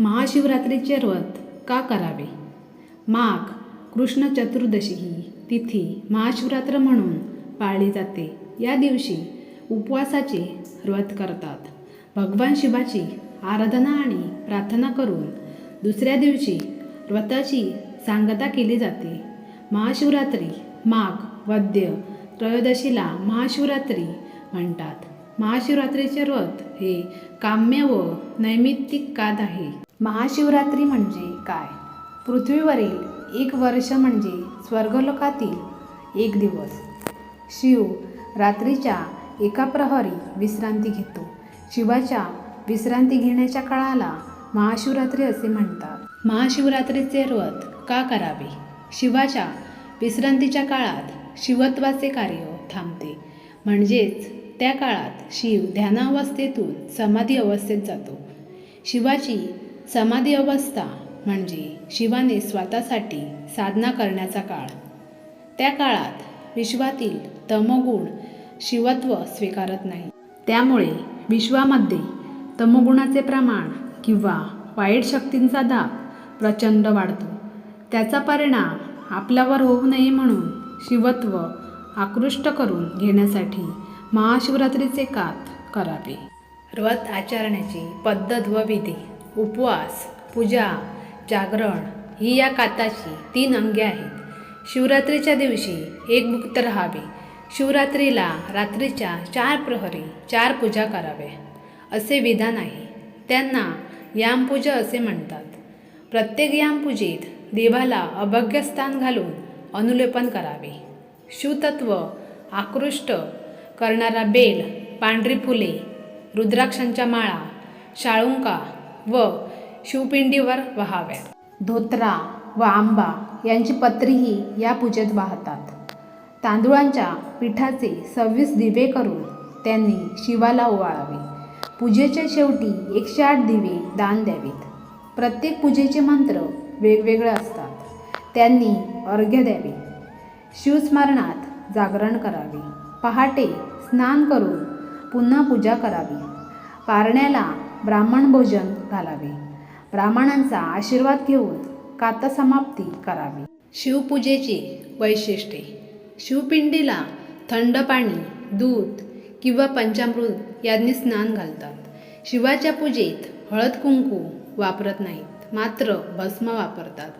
महाशिवरात्रीचे व्रत का करावे? माघ कृष्ण चतुर्दशी ही तिथी महाशिवरात्र म्हणून पाळली जाते. या दिवशी उपवासाचे व्रत करतात. भगवान शिवाची आराधना आणि प्रार्थना करून दुसऱ्या दिवशी व्रताची सांगता केली जाते. महाशिवरात्री माघ वद्य त्रयोदशीला महाशिवरात्री म्हणतात. महाशिवरात्रीचे व्रत हे काम्य व नैमित्तिक काद आहे. महाशिवरात्री म्हणजे काय? पृथ्वीवरील एक वर्ष म्हणजे स्वर्गलोकातील एक दिवस. शिव रात्रीच्या एका प्रहरी विश्रांती घेतो. शिवाच्या विश्रांती घेण्याच्या काळाला महाशिवरात्री असे म्हणतात. महाशिवरात्रीचे व्रत का करावे? शिवाच्या विश्रांतीच्या काळात शिवत्वाचे कार्य थांबते. म्हणजेच त्या काळात शिव ध्यानावस्थेतून समाधी अवस्थेत जातो. शिवाची समाधी अवस्था म्हणजे शिवाने स्वतःसाठी साधना करण्याचा काळ. त्या काळात विश्वातील तमगुण शिवत्व स्वीकारत नाही. त्यामुळे विश्वामध्ये तमगुणाचे प्रमाण किंवा वाईट शक्तींचा दाब प्रचंड वाढतो. त्याचा परिणाम आपल्यावर होऊ नये म्हणून शिवत्व आकृष्ट करून घेण्यासाठी महाशिवरात्रीचे कात करावे. व्रत आचरण्याची पद्धत व विधी. उपवास पूजा जागरण ही या काताची तीन अंगे आहेत. शिवरात्रीच्या दिवशी एकमुक्त राहावे. शिवरात्रीला रात्रीच्या चार प्रहरी चार पूजा करावे. असे विधान आहे. त्यांना यामपूजा असे म्हणतात. प्रत्येक यामपूजेत देवाला अभग्यस्थान घालून अनुलेपन करावे. शिवतत्व आकृष्ट करणारा बेल पांढरी फुले रुद्राक्षांच्या माळा शाळुंका व शिवपिंडीवर वहाव्या. धोत्रा व आंबा यांची पत्रीही या पूजेत वाहतात. तांदुळांच्या पिठाचे सव्वीस दिवे करून त्यांनी शिवाला ओवाळावे. पूजेच्या शेवटी एकशे आठ दिवे दान द्यावेत. प्रत्येक पूजेचे मंत्र वेगवेगळे असतात. त्यांनी अर्घ्य द्यावे. शिवस्मरणात जागरण करावे. पहाटे स्नान करून पुन्हा पूजा करावी. पारण्याला ब्राह्मण भोजन घालावे. ब्राह्मणांचा आशीर्वाद घेऊन काता समाप्ती करावी. शिवपूजेची वैशिष्ट्ये. शिवपिंडीला थंड पाणी दूध किंवा पंचामृत यांनी स्नान घालतात. शिवाच्या पूजेत हळद कुंकू वापरत नाहीत मात्र भस्म वापरतात.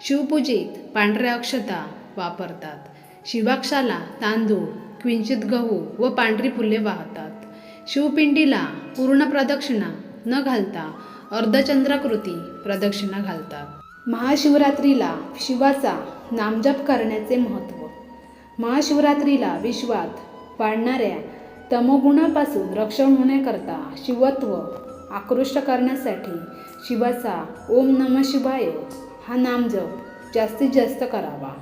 शिवपूजेत पांढऱ्या अक्षता वापरतात. शिवाक्षाला तांदूळ क्विंचित गहू व पांढरी फुले वाहतात. शिवपिंडीला पूर्ण प्रदक्षिणा न घालता अर्धचंद्राकृती प्रदक्षिणा घालतात. महाशिवरात्रीला शिवाचा नामजप करण्याचे महत्त्व. महाशिवरात्रीला विश्वात वाढणाऱ्या तमोगुणापासून रक्षण होण्याकरता शिवत्व आकृष्ट करण्यासाठी शिवाचा ओम नम शिवाय हा नामजप जास्तीत जास्त करावा.